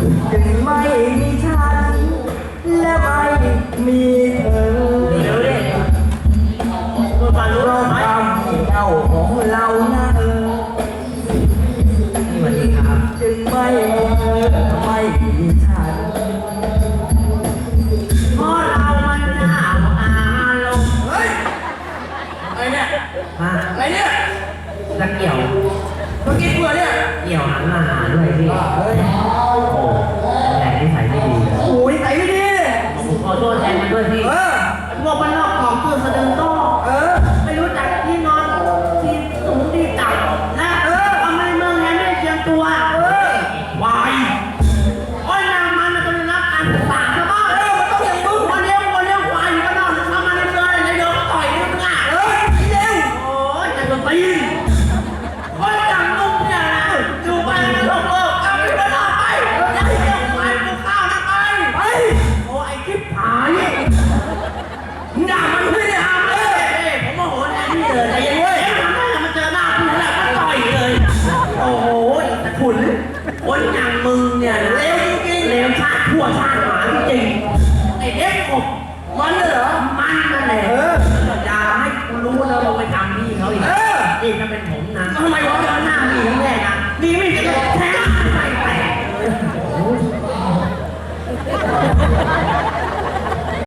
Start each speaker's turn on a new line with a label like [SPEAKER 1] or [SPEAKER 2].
[SPEAKER 1] ถึงไม่มีฉัน และไม่มีเธอเ
[SPEAKER 2] อนรู้รอไหมคว
[SPEAKER 1] ามเจ้าของเรานะเออ
[SPEAKER 2] สวัสดี
[SPEAKER 1] จึงไม่เธอไม่มีฉัน
[SPEAKER 2] เพราะเรามัหนาวอารมณ์เฮ้ยอะ
[SPEAKER 3] ไรเนี่ย
[SPEAKER 2] ฮะอ
[SPEAKER 3] ะไรเนี่ย
[SPEAKER 2] จะเกี่ยวเมื่
[SPEAKER 3] อกี้กูเนี่ย
[SPEAKER 2] เกี่ยวหันมาหาด้วยพี่ เฮ้ย โอ้โหแต่นิสัยไม่ดีเลยโอ
[SPEAKER 1] ้ยใส่ไม่ดี
[SPEAKER 2] ผมขอโทษแทนมันด้วยพี่เออพวกมันนอกของคือสะดึงโต้เออ ไม่รู้จักที่นอนที่สูงที่ต่ำนะเออทำไมเมืองนี้ไม่ได้เตรียมตัวเออวายโอ้ยนางมันมันจะรับการศึกษาชาวบ้านเออมันต้องอย่างมึงวันเลี้ยงวันเลี้ยงควายอยู่ก็นอนทำอะไรเลยนายโดนต่อยนี่มึงอะเอ
[SPEAKER 1] อเร็ว
[SPEAKER 2] โอ้ยจะโดนตี ขุคนอย่างมึงเนี่ยนะเลวจริงๆเลวชาติทั่วชาหมาจริงไอ้เด็กกบ
[SPEAKER 3] มันเหร
[SPEAKER 2] อ มันนั่นแหละอย่าให้กูรู้แล้วเราไปทำนี่เขาอีกเออ นี่จะเป็นผมนะทำไมวะเดินหน้ามีทั้งแรกนะมีไม่แท้